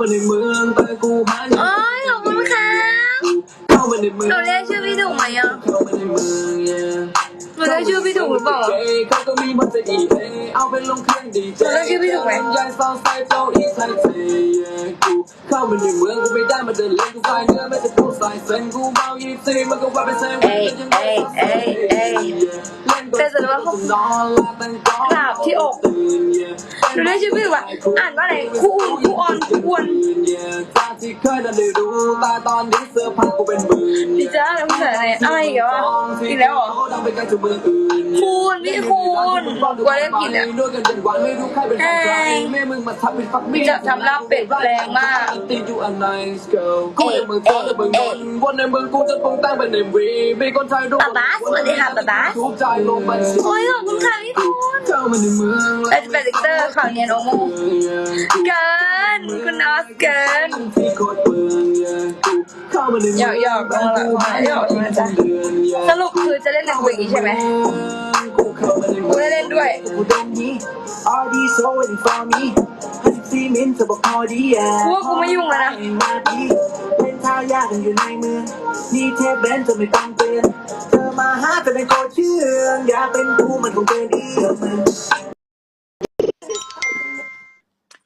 มาในเมืองแต่กูหาโอ้ยขอบคุณครับเข้ามาในเมืองหนูเรียกชื่อพี่ถูกไหมอะเข้ามาในเมือง yeah หนูเรียกชื่อพี่ถูกหรือเปล่าเขาก็มีมันจะอีเอเอาไปลงเครื่องดีเจหนูเรียกชื่อพี่ถูกไหมยายซาวไซโจอีไทยเทกูเข้ามาในเมืองกูไม่ได้มาเดินเล่นกูไฟเนื้อไม่จะพูดสายเส้นกูเมายี่สิบมันก็ว่าเป็นเซนเอ้ยเอ้ยเอ้ยเอ้ย แต่สรุปว่าเขานอนหลับตั้งก่อนกราบที่อกหนูเรียกชื่อพี่ถูกป่ะอ่านว่าอะไรครูอุ่นครูออนครูอ้วนจากที่เคยได้รู้แต่ตอนนี้เสื้อผ้ากูเป็นหมื่นพี่จ้าแล้วพี่เสืออะไรอะไรอีกแล้วอะอีกแล้วเหรอ ดังไปไกลจากเมืองอื่นคูณพี่คูณกลัวเล่นผิดอะด้วยกันเป็นวันไม่รู้ใครเป็นใครแม่มึงมาทับเป็นฟักจะทำลาบเป็ดแรงมากตีอยู่อันไหนสเกิลกูในเมืองท้องในเมืองนนท์วันในเมืองกูจะปรุงแต่งเป็นเอ็มวีมีคนไทยรู้บ๊าบาสสวัสดีค่ะบ๊าบาสทุกใจลงบัญชีโอ้ยขอบคุณค่ะพี่คูณเข้ามาในเมืองแต่จะเป็นดิกเตอร์ข่าวเนียนโอโมเกินคุณออสเกิน เข้ามาในเมืองหยอกๆลงละขอให้หยอกนะจ๊ะสรุปคือจะเล่นหนังวิ่งใช่ไหมกูเข้ามาในเมืกูองได้เล่นด้วยกูเดินนี้ All these so waiting for me 54มิลจะบอกพอดีอะกูว่ากูไม่ยุ่งแล้วนะมาดีเล่นท่ายากกันอยู่ในเมืองนี่เทปเบนจะไม่ต้องเตือนเธอมาหาแต่เป็นโคตรเชื่องอยากเป็นกูมันคงเกินเอื้อมมือ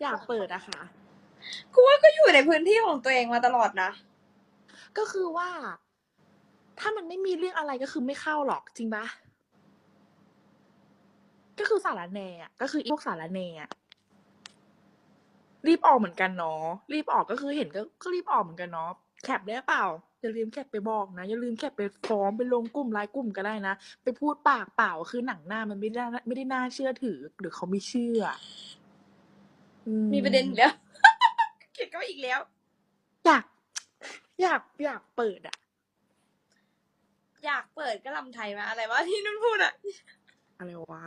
อยากเปิดอะค่ะ กูว่าก็อยู่ในพื้นที่ของตัวเองมาตลอดนะ ก็คือว่า ถ้ามันไม่มีเรื่องอะไรก็คือไม่เข้าหรอกจริงปะก็คือสารแหนอะก็คือพวกสารแหนอะรีบออกเหมือนกันเนาะรีบออกก็คือเห็นก็ก็รีบออกเหมือนกันเนาะแคปได้เปล่าอย่าลืมแคปไปบอกนะอย่าลืมแคปไปฟ้องไปลงกลุ่มไลน์กลุ่มก็ได้นะไปพูดปากเปล่าคือหนังหน้ามันไม่ได้ไม่ได้น่าเชื่อถือ หรือเขาไม่เชื่ออืมีประเด็นอีกแล้วเขียนก็อีกแล้ว อยาก อยากอยากเปิดอะอยากเปิดก็ลำไทยมาอะไรวะที่นุ่นพูดอะอะไรวะ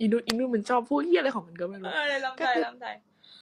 อินุอินุมันชอบพูดเฮียอะไรของมันก็ไม่เอรู้อลำไทยลำไทย